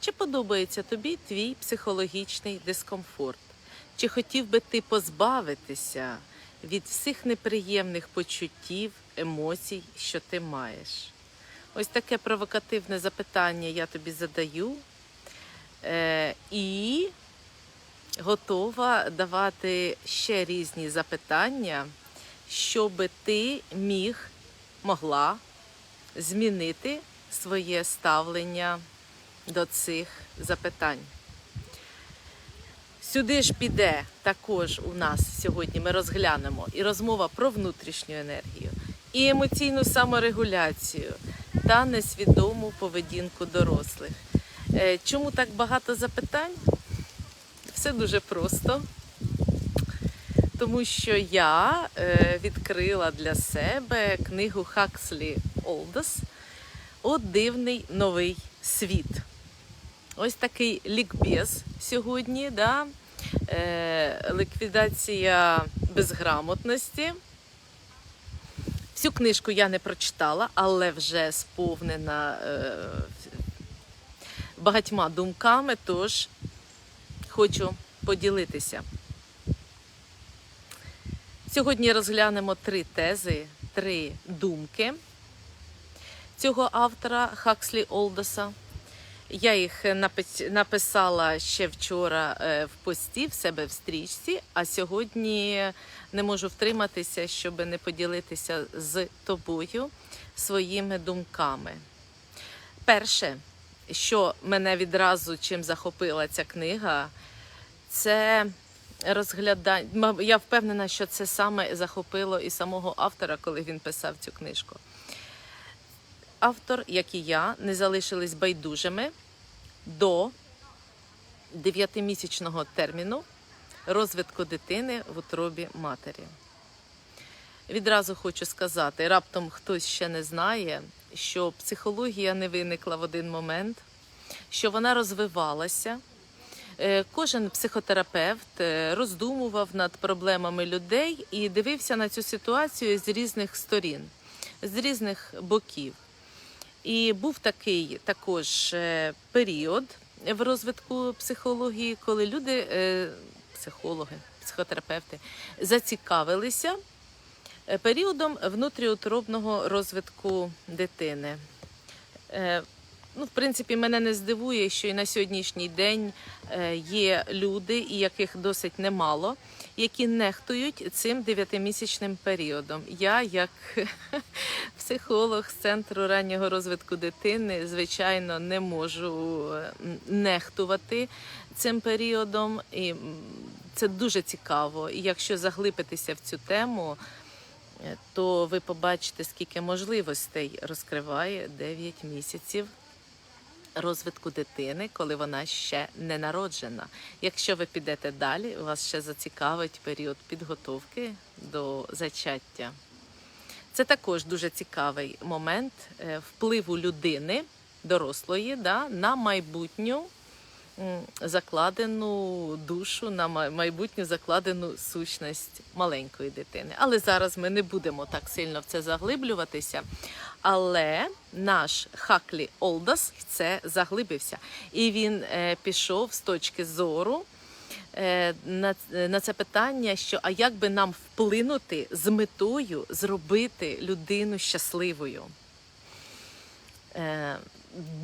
Чи подобається тобі твій психологічний дискомфорт? Чи хотів би ти позбавитися від всіх неприємних почуттів, емоцій, що ти маєш? Ось таке провокативне запитання я тобі задаю. Е, і готова давати ще різні запитання, щоб ти міг, могла змінити своє ставлення до цих запитань. Сюди ж піде також у нас сьогодні. Ми розглянемо і розмова про внутрішню енергію, і емоційну саморегуляцію та несвідому поведінку дорослих. Е, Чому так багато запитань? Все дуже просто. Тому що я е, відкрила для себе книгу Хакслі Олдес О дивний новий світ. Ось такий лікбез сьогодні, да? е, ліквідація безграмотності. Всю книжку я не прочитала, але вже сповнена е, багатьма думками, тож хочу поділитися. Сьогодні розглянемо три тези, три думки цього автора Хакслі Олдоса. Я їх напис- написала ще вчора е, в пості в себе в стрічці, а сьогодні не можу втриматися, щоб не поділитися з тобою своїми думками. Перше, що мене відразу чим захопила ця книга, це розглядання. Я впевнена, що це саме захопило і самого автора, коли він писав цю книжку. Автор, як і я, не залишились байдужими до 9-місячного терміну розвитку дитини в утробі матері. Відразу хочу сказати, раптом хтось ще не знає, що психологія не виникла в один момент, що вона розвивалася. Е, Кожен психотерапевт е, роздумував над проблемами людей і дивився на цю ситуацію з різних сторін, з різних боків. І був такий також е, період в розвитку психології, коли люди, е, психологи, психотерапевти, зацікавилися е, періодом внутріутробного розвитку дитини. Ну, в принципі, мене не здивує, що і на сьогоднішній день є люди, і яких досить немало, які нехтують цим дев'ятимісячним періодом. Я, як психолог з центру раннього розвитку дитини, звичайно, не можу нехтувати цим періодом, і це дуже цікаво. І якщо заглибитися в цю тему, е, то ви побачите, скільки можливостей розкриває 9 місяців розвитку дитини, коли вона ще не народжена. Якщо ви підете далі, вас ще зацікавить період підготовки до зачаття. Це також дуже цікавий момент е, впливу людини, дорослої, да, на майбутню закладену душу, на майбутню закладену сущність маленької дитини. Але зараз ми не будемо так сильно в це заглиблюватися. Але наш Хаклі Олдас це заглибився. І він е, пішов з точки зору е, на, на це питання, що а як би нам вплинути з метою зробити людину щасливою. Е,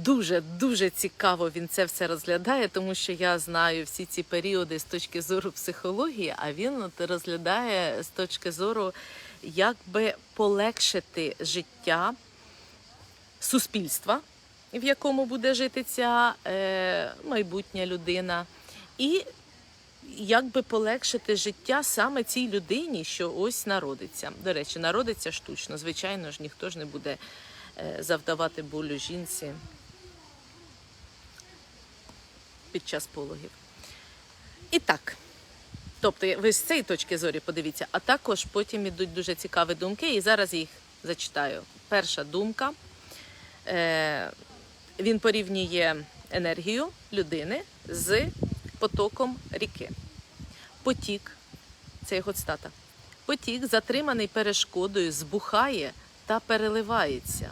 Дуже дуже цікаво він це все розглядає, тому що я знаю всі ці періоди з точки зору психології, а він от розглядає з точки зору, як би полегшити життя суспільства, в якому буде жити ця е, майбутня людина, і як би полегшити життя саме цій людині, що ось народиться. До речі, народиться штучно. Звичайно ж, ніхто ж не буде е, завдавати болю жінці під час пологів. І так. Тобто, ви з цієї точки зору подивіться, а також потім ідуть дуже цікаві думки, і зараз їх зачитаю. Перша думка. Е, він порівнює енергію людини з потоком ріки. Потік це його цитата. Потік, затриманий перешкодою, збухає та переливається.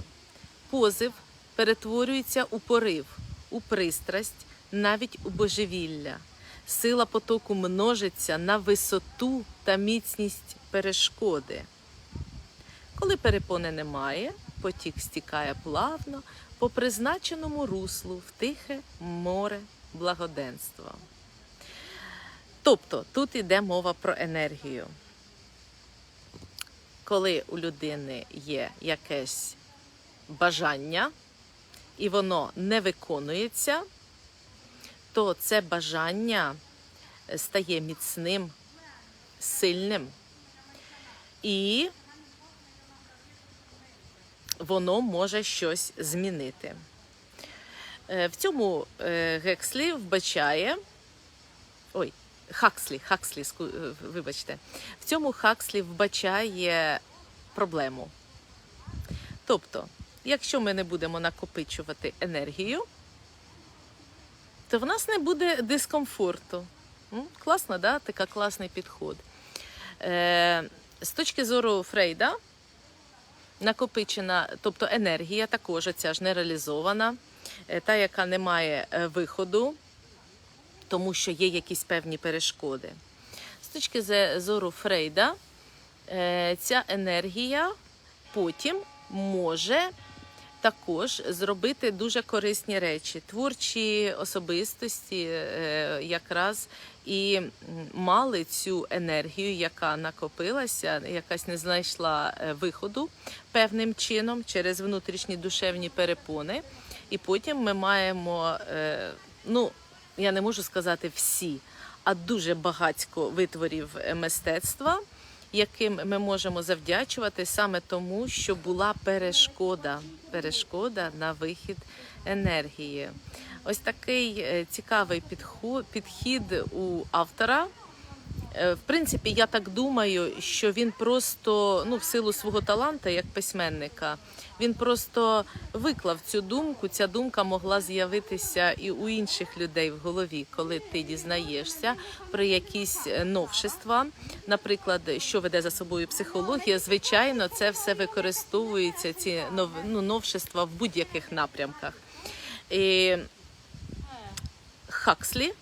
Позив перетворюється у порив, у пристрасть, навіть у божевілля. Сила потоку множиться на висоту та міцність перешкоди. Коли перепони немає, потік стікає плавно по призначеному руслу в тихе море благоденства. Тобто тут йде мова про енергію. Коли у людини є якесь бажання і воно не виконується, то це бажання стає міцним, сильним і воно може щось змінити. Е, В цьому е, Гекслі вбачає. Ой, Хакслі, Хакслі, е, вибачте. В цьому Хакслі вбачає проблему. Тобто, якщо ми не будемо накопичувати енергію, то в нас не буде дискомфорту. Класно, да? Така класний підход. З точки зору Фрейда, накопичена, тобто енергія також ця ж нереалізована, е, та, яка не має е, виходу, тому що є якісь певні перешкоди. З точки зору Фрейда, е, ця енергія потім може також зробити дуже корисні речі. Творчі особистості якраз і мали цю енергію, яка накопилася, якась не знайшла е, виходу певним чином через внутрішні душевні перепони. І потім ми маємо, е, ну я не можу сказати всі, а дуже багатько витворів е, мистецтва, яким ми можемо завдячувати саме тому, що була перешкода, перешкода на вихід енергії. Ось такий е, цікавий підхід у автора. Е, В принципі, я так думаю, що він просто, ну, в силу свого таланту як письменника, він просто виклав цю думку. Ця думка могла з'явитися і у інших людей в голові, коли ти дізнаєшся про якісь е, новшества, наприклад, що веде за собою психологія. Звичайно, це все використовується, ці нов, ну, новшества в будь-яких напрямках. І Хакслі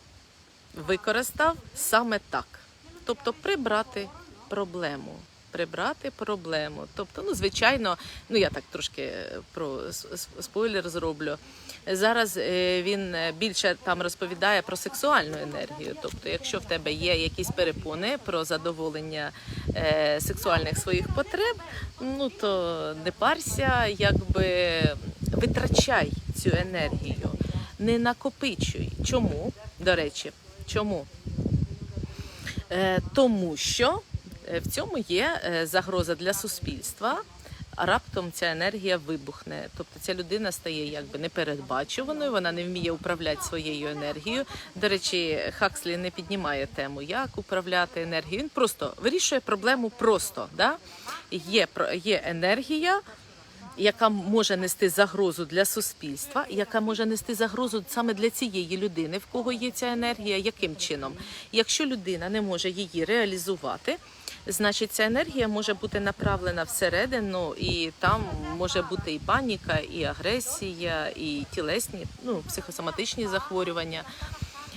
використав саме так. Тобто прибрати проблему. Прибрати проблему. Тобто, ну, звичайно, ну я так трошки е, про спойлер зроблю. Зараз е, він е, більше там розповідає про сексуальну енергію. Тобто, якщо в тебе є якісь перепони про задоволення е, сексуальних своїх потреб, ну то не парся, якби витрачай цю енергію, не накопичуй. Чому? До речі, чому? Е, Тому що е, в цьому є е, загроза для суспільства. а Раптом ця енергія вибухне. Тобто ця людина стає якби непередбачуваною, вона не вміє управляти своєю енергією. До речі, Хакслі не піднімає тему, як управляти енергією. Він просто вирішує проблему просто. Да? Є, є енергія, яка може нести загрозу для суспільства, яка може нести загрозу саме для цієї людини, в кого є ця енергія, яким чином? Якщо людина не може її реалізувати, значить ця енергія може бути направлена всередину, і там може бути і паніка, і агресія, і тілесні, ну психосоматичні захворювання.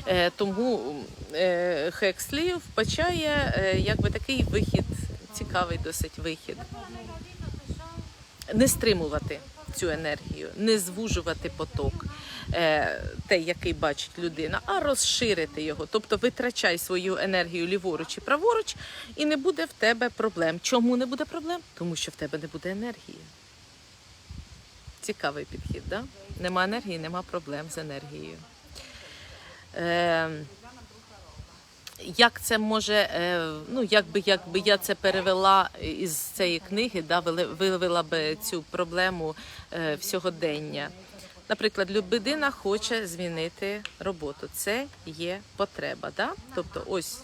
Е, Тому е, Хекслі вбачає е, якби такий вихід, цікавий досить вихід не стримувати цю енергію, не звужувати поток, е, той, який бачить людина, а розширити його. Тобто витрачай свою енергію ліворуч і праворуч, і не буде в тебе проблем. Чому не буде проблем? Тому що в тебе не буде енергії. Цікавий підхід, да? Нема енергії, нема проблем з енергією. Е, як це може, е, ну якби якби я це перевела із цієї книги, да, вивела би цю проблему е, в сьогодення. Наприклад, людина хоче змінити роботу. Це є потреба. Да? Тобто, ось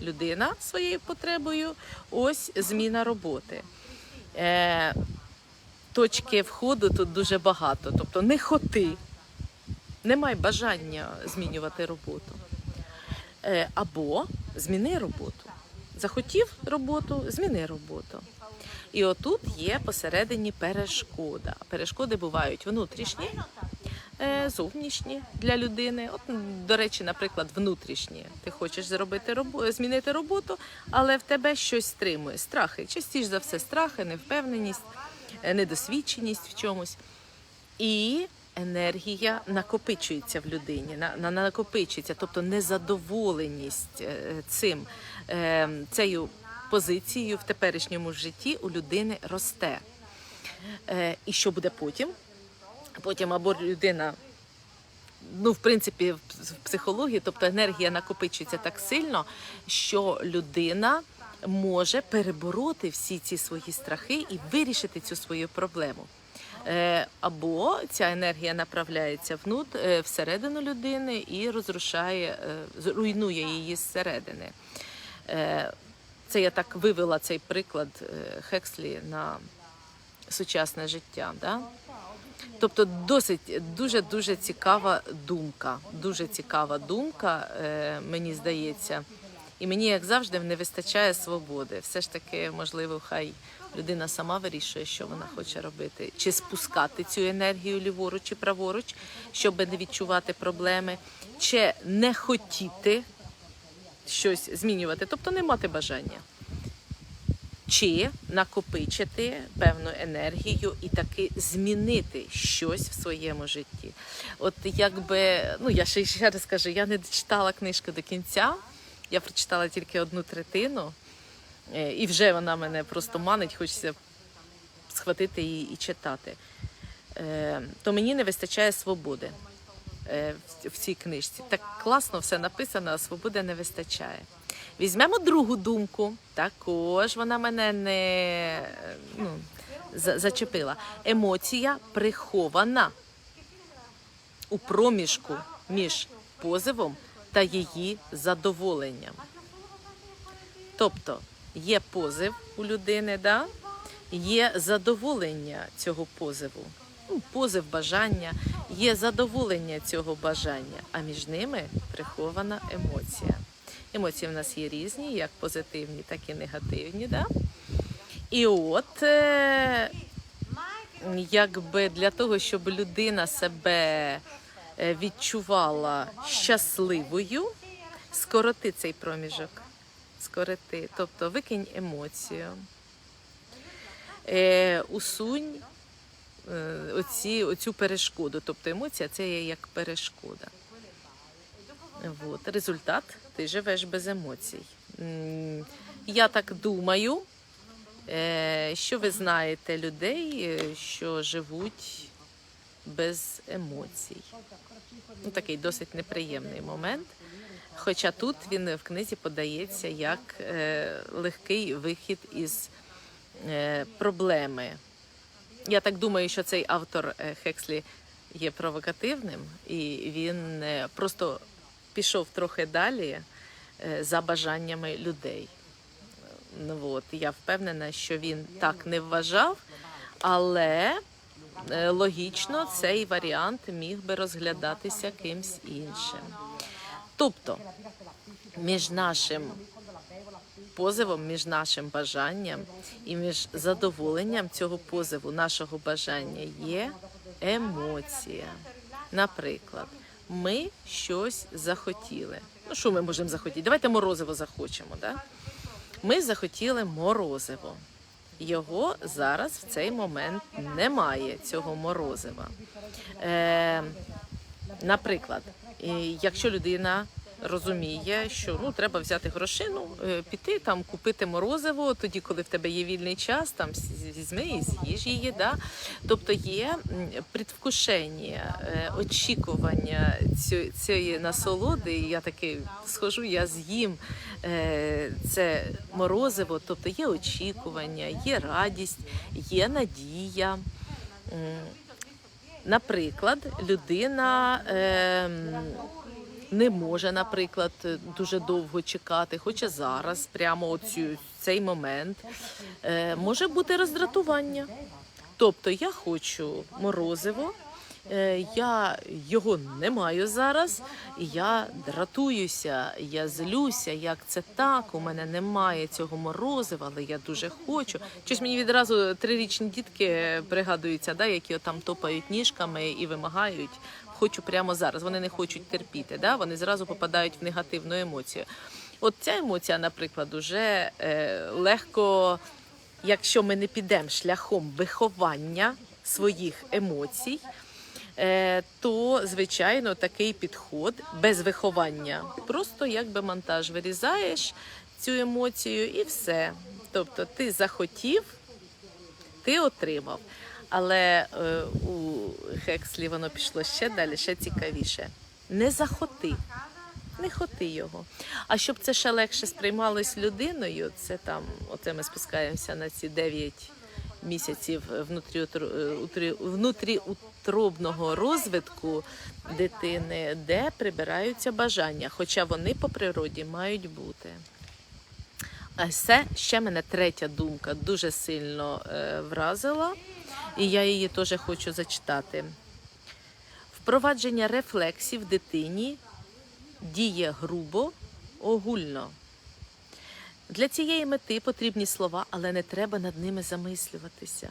людина своєю потребою, ось зміна роботи. Е, точки входу тут дуже багато. Тобто не хоти, немає бажання змінювати роботу. Е, або зміни роботу. Захотів роботу, зміни роботу. І отут є посередині перешкода. Перешкоди бувають внутрішні, е, зовнішні для людини. От, до речі, наприклад, внутрішні. Ти хочеш зробити робо- змінити роботу, але в тебе щось стримує. Страхи. Частіше за все, страхи, невпевненість, е, недосвідченість в чомусь. І енергія накопичується в людині, на, на накопичується, тобто незадоволеність е, цим е, цією позицією в теперішньому житті у людини росте. Е, і що буде потім? Потім або людина, ну, в принципі, в в психології, тобто енергія накопичується так сильно, що людина може перебороти всі ці свої страхи і вирішити цю свою проблему. Е, Або ця енергія направляється внут, е, всередину людини і розрушає, е, руйнує її зсередини. Це я так вивела цей приклад Хекслі на сучасне життя. Да? Тобто досить дуже дуже цікава думка. Дуже цікава думка, мені здається. І мені, як завжди, не вистачає свободи. Все ж таки, можливо, хай людина сама вирішує, що вона хоче робити, чи спускати цю енергію ліворуч чи праворуч, щоб не відчувати проблеми, чи не хотіти щось змінювати, тобто не мати бажання. Чи накопичити певну енергію і таки змінити щось в своєму житті. От якби, ну я ще, ще раз кажу, я не читала книжку до кінця, я прочитала тільки одну третину, і вже вона мене просто манить, хочеться схватити її і читати. Е, То мені не вистачає свободи е, в- цій книжці. Так класно все написано, а свободи не вистачає. Візьмемо другу думку. Також вона мене не е, ну, зачепила. Емоція прихована у проміжку між позивом та її задоволенням. Тобто є позив у людини, да? є задоволення цього позиву. Ну, позив бажання, є задоволення цього бажання, а між ними прихована емоція. Емоції в нас є різні, як позитивні, так і негативні. Да? І от е, якби для того, щоб людина себе е, відчувала щасливою, скороти цей проміжок. Скороти, тобто викинь емоцію, е, усунь е, оці, оцю перешкоду. Тобто емоція це є як перешкода. От. Результат ти живеш без емоцій. Я так думаю, е, що ви знаєте людей, е, що живуть без емоцій. Ну, такий досить неприємний момент. Хоча тут він в книзі подається як е, легкий вихід із е, проблеми. Я так думаю, що цей автор е, Хекслі є провокативним, і він просто пішов трохи далі за бажаннями людей. Ну, от, я впевнена, що він так не вважав, але логічно цей варіант міг би розглядатися кимсь іншим. Тобто, між нашим позивом, між нашим бажанням і між задоволенням цього позиву, нашого бажання є емоція. Наприклад, ми щось захотіли. Ну, що ми можемо захотіти? Давайте морозиво захочемо. Да? Ми захотіли морозиво. Його зараз в цей момент немає, цього морозива. Е, наприклад, якщо людина розуміє, що ну треба взяти грошину, е, піти там купити морозиво, тоді, коли в тебе є вільний час, там візьми і з'їж її. Да? Тобто є предвкушення, е, очікування цієї насолоди. Я таки схожу, я з'їм е, це морозиво, тобто є очікування, є радість, є надія. Наприклад, людина е, не може, наприклад, дуже довго чекати, хоча зараз, прямо оцю, цей момент. Е, може бути роздратування. Тобто я хочу морозиво, я його не маю зараз, я дратуюся, я злюся, як це так, у мене немає цього морозива, але я дуже хочу. Щось мені відразу трирічні дітки пригадуються, да, які там топають ніжками і вимагають хочу прямо зараз. Вони не хочуть терпіти, да? вони зразу попадають в негативну емоцію. От ця емоція, наприклад, уже е, легко, якщо ми не підемо шляхом виховання своїх емоцій, е, то звичайно такий підход без виховання. Просто якби монтаж вирізаєш цю емоцію і все. Тобто ти захотів, ти отримав. Але е, у Хекслі воно пішло ще далі, ще цікавіше. Не захоти, не хоти його. А щоб це ще легше сприймалось людиною, це там, оце ми спускаємося на ці 9 місяців внутріутро- е, утрі- внутріутробного розвитку дитини, де прибираються бажання, хоча вони по природі мають бути. А це ще мене третя думка дуже сильно е, вразила, і я її теж хочу зачитати. Впровадження рефлексів дитині діє грубо, огульно. Для цієї мети потрібні слова, але не треба над ними замислюватися.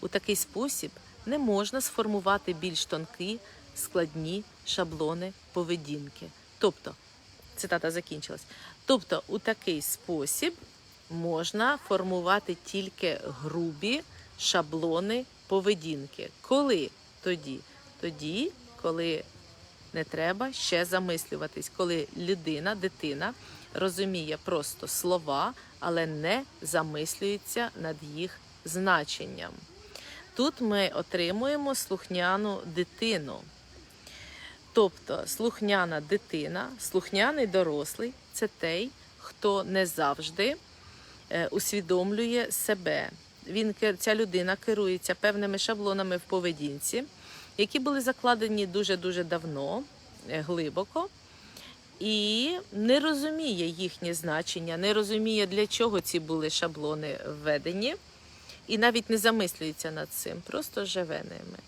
У такий спосіб не можна сформувати більш тонкі, складні шаблони поведінки. Тобто, цитата закінчилась. Тобто, у такий спосіб можна формувати тільки грубі шаблони поведінки. Коли тоді? Тоді, коли не треба ще замислюватись, коли людина, дитина розуміє просто слова, але не замислюється над їх значенням. Тут ми отримуємо слухняну дитину. Тобто слухняна дитина, слухняний дорослий це той, хто не завжди е, усвідомлює себе. Він ця людина керується певними шаблонами в поведінці, які були закладені дуже дуже давно, е, глибоко, і не розуміє їхнє значення, не розуміє, для чого ці були шаблони введені, і навіть не замислюється над цим, просто живе ними.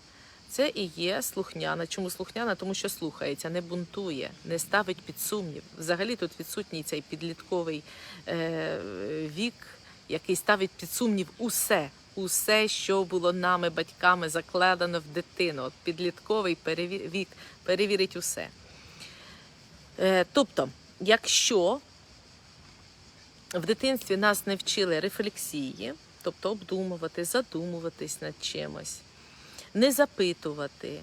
Це і є слухняна. Чому слухняна? Тому що слухається, не бунтує, не ставить під сумнів. Взагалі тут відсутній цей підлітковий е, вік, який ставить під сумнів усе, усе, що було нами, батьками, закладено в дитину. От підлітковий перевір, вік перевірить усе. Е, тобто, якщо в дитинстві нас не вчили рефлексії, тобто обдумувати, задумуватись над чимось, не запитувати,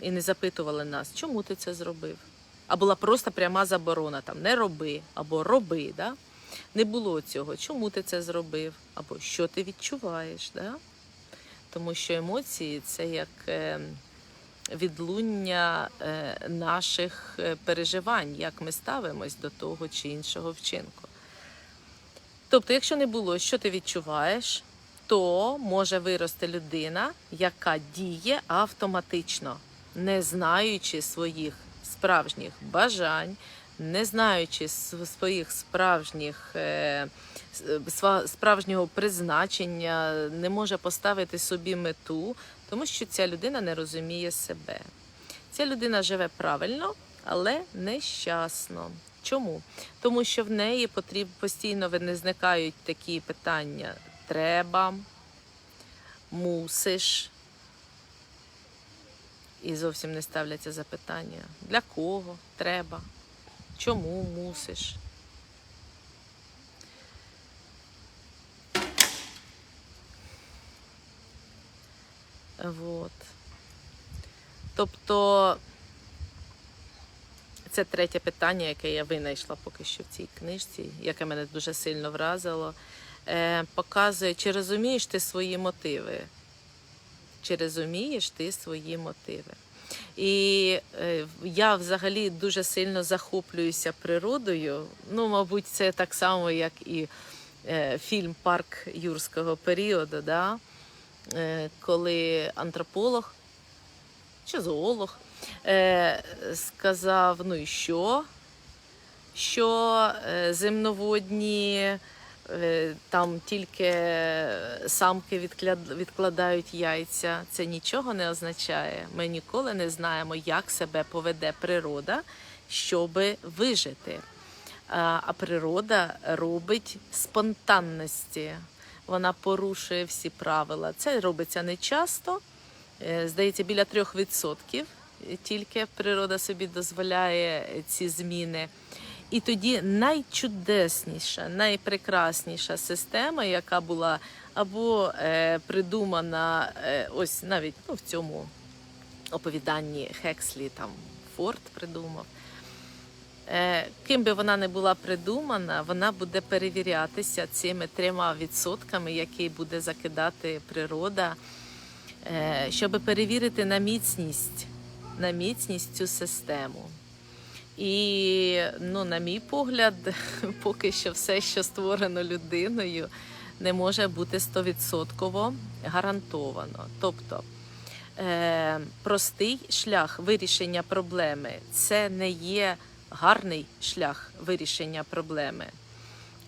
і не запитували нас, чому ти це зробив. А була просто пряма заборона там не роби або роби. Да? Не було цього, чому ти це зробив, або що ти відчуваєш. Да? Тому що емоції це як е, відлуння е, наших е, переживань, як ми ставимось до того чи іншого вчинку. Тобто, якщо не було, що ти відчуваєш, то може вирости людина, яка діє автоматично, не знаючи своїх справжніх бажань, не знаючи своїх справжніх е, справжнього призначення, не може поставити собі мету, тому що ця людина не розуміє себе. Ця людина живе правильно, але нещасно. Чому? Тому що в неї потріб, постійно виникають такі питання: треба, мусиш. І зовсім не ставляться запитання. Для кого треба? Чому мусиш? Вот. Тобто це третє питання, яке я винайшла поки що в цій книжці, яке мене дуже сильно вразило. Е, показує, чи розумієш ти свої мотиви. Чи розумієш ти свої мотиви? І е, я взагалі дуже сильно захоплююся природою. Ну, мабуть, це так само, як і е, фільм Парк юрського періоду, да? е, коли антрополог чи зоолог е, сказав: ну і що? Що е, земноводні е, там тільки самки відкладають яйця. Це нічого не означає. Ми ніколи не знаємо, як себе поведе природа, щоб вижити. А а природа робить спонтанності. Вона порушує всі правила. Це робиться не часто. Е, Здається, біля 3% тільки природа собі дозволяє ці зміни. І тоді найчудесніша, найпрекрасніша система, яка була або е, придумана е, ось навіть ну, в цьому оповіданні Хекслі, там Форд придумав. Е, ким би вона не була придумана, вона буде перевірятися цими трьома відсотками, які буде закидати природа, е, щоб перевірити на міцність, на міцність цю систему. І, ну, на мій погляд, поки що все, що створено людиною, не може бути стовідсотково гарантовано. Тобто е, простий шлях вирішення проблеми це не є гарний шлях вирішення проблеми.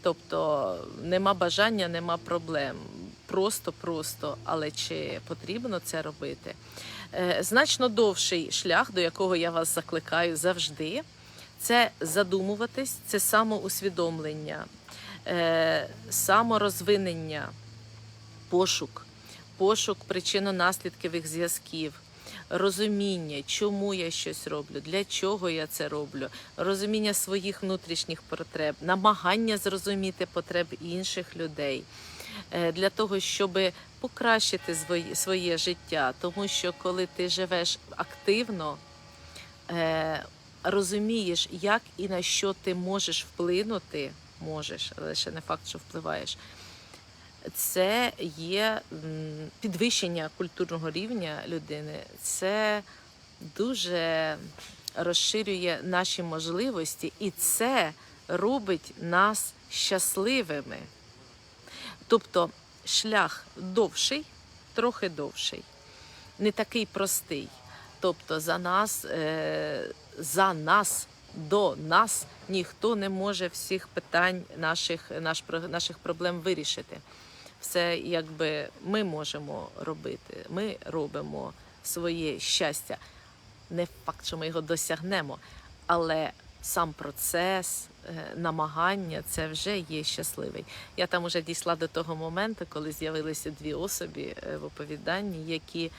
Тобто нема бажання, нема проблем. Просто-просто, але чи потрібно це робити? Е, значно довший шлях, до якого я вас закликаю завжди, це задумуватись, це самоусвідомлення, е, саморозвинення, пошук, пошук причинно-наслідкових зв'язків, розуміння, чому я щось роблю, для чого я це роблю, розуміння своїх внутрішніх потреб, намагання зрозуміти потреб інших людей. Е, Для того, щоб покращити своє, життя, тому що коли ти живеш активно, е, розумієш, як і на що ти можеш вплинути, можеш, але ще не факт, що впливаєш. Це є підвищення культурного рівня людини. Це дуже розширює наші можливості, і це робить нас щасливими. Тобто шлях довший, трохи довший, не такий простий. Тобто за нас, е, за нас, до нас ніхто не може всіх питань наших, наш, наших проблем вирішити. Все якби ми можемо робити. Ми робимо своє щастя. Не факт, що ми його досягнемо, але сам процес, е, намагання це вже є щасливий. Я там уже дійшла до того моменту, коли з'явилися дві особи е, в оповіданні, які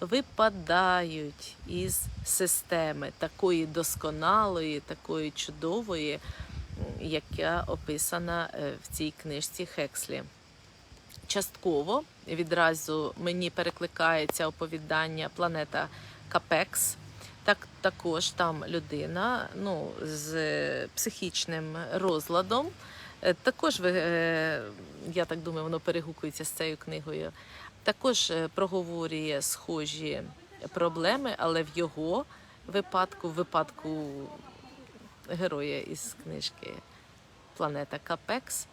випадають із системи такої досконалої, такої чудової, яка описана е, в цій книжці Хекслі. Частково відразу мені перекликається оповідання Планета Капекс. Так, також там людина ну, з е, психічним розладом. Е, Також е, я так думаю, воно перегукується з цією книгою. Також проговорює схожі проблеми, але в його випадку, в випадку героя із книжки Планета Капекс,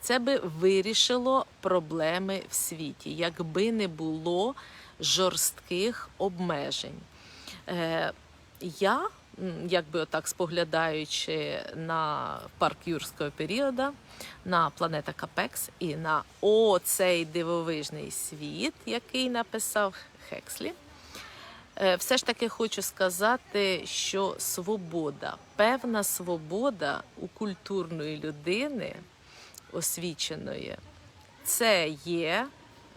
це би вирішило проблеми в світі, якби не було жорстких обмежень. Е, я, якби отак споглядаючи на парк юрського періоду, на планета Капекс і на оцей дивовижний світ, який написав Хекслі. Е, Все ж таки хочу сказати, що свобода, певна свобода у культурної людини освіченої, це є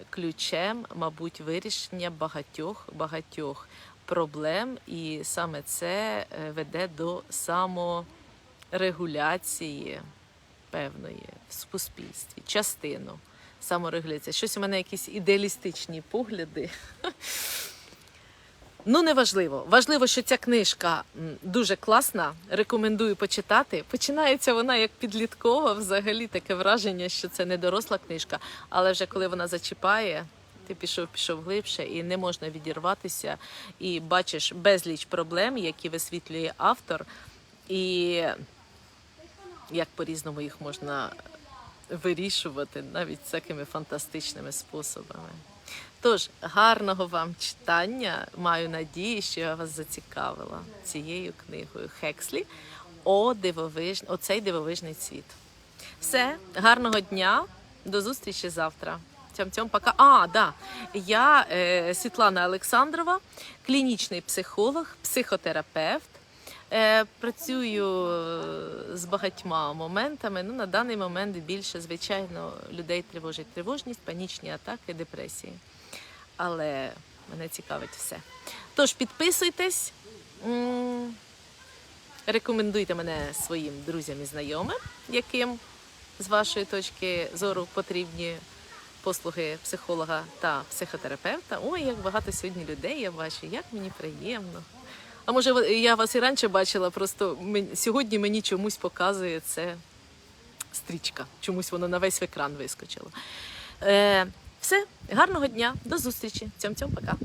ключем, мабуть, вирішення багатьох багатьох проблем, і саме це е, веде до саморегуляції певної в суспільстві, частину саморегуляції. Щось у мене якісь ідеалістичні погляди. Ну, неважливо. Важливо, що ця книжка дуже класна. Рекомендую почитати. Починається вона як підліткова, взагалі таке враження, що це не доросла книжка, але вже коли вона зачіпає, ти пішов, пішов глибше і не можна відірватися. І бачиш безліч проблем, які висвітлює автор, і як по-різному їх можна вирішувати навіть такими фантастичними способами. Тож, гарного вам читання. Маю надію, що я вас зацікавила цією книгою Хекслі О дивовиж... Оцей дивовижний світ. Все, гарного дня, до зустрічі завтра. Цьом-цьом, пока. А, да. Я е, Світлана Олександрова, клінічний психолог, психотерапевт. Е, працюю е, з багатьма моментами. Ну, на даний момент більше, звичайно, людей тривожить тривожність, панічні атаки, депресії. Але Мене цікавить все. Тож підписуйтесь, рекомендуйте мене своїм друзям і знайомим, яким з вашої точки зору потрібні послуги психолога та психотерапевта. Ой, як багато сьогодні людей я бачу, як мені приємно. А може, я вас і раніше бачила, просто сьогодні мені чомусь показує це стрічка. Чомусь воно на весь екран вискочило. Е, все, гарного дня, до зустрічі. Цьом-цьом, пока.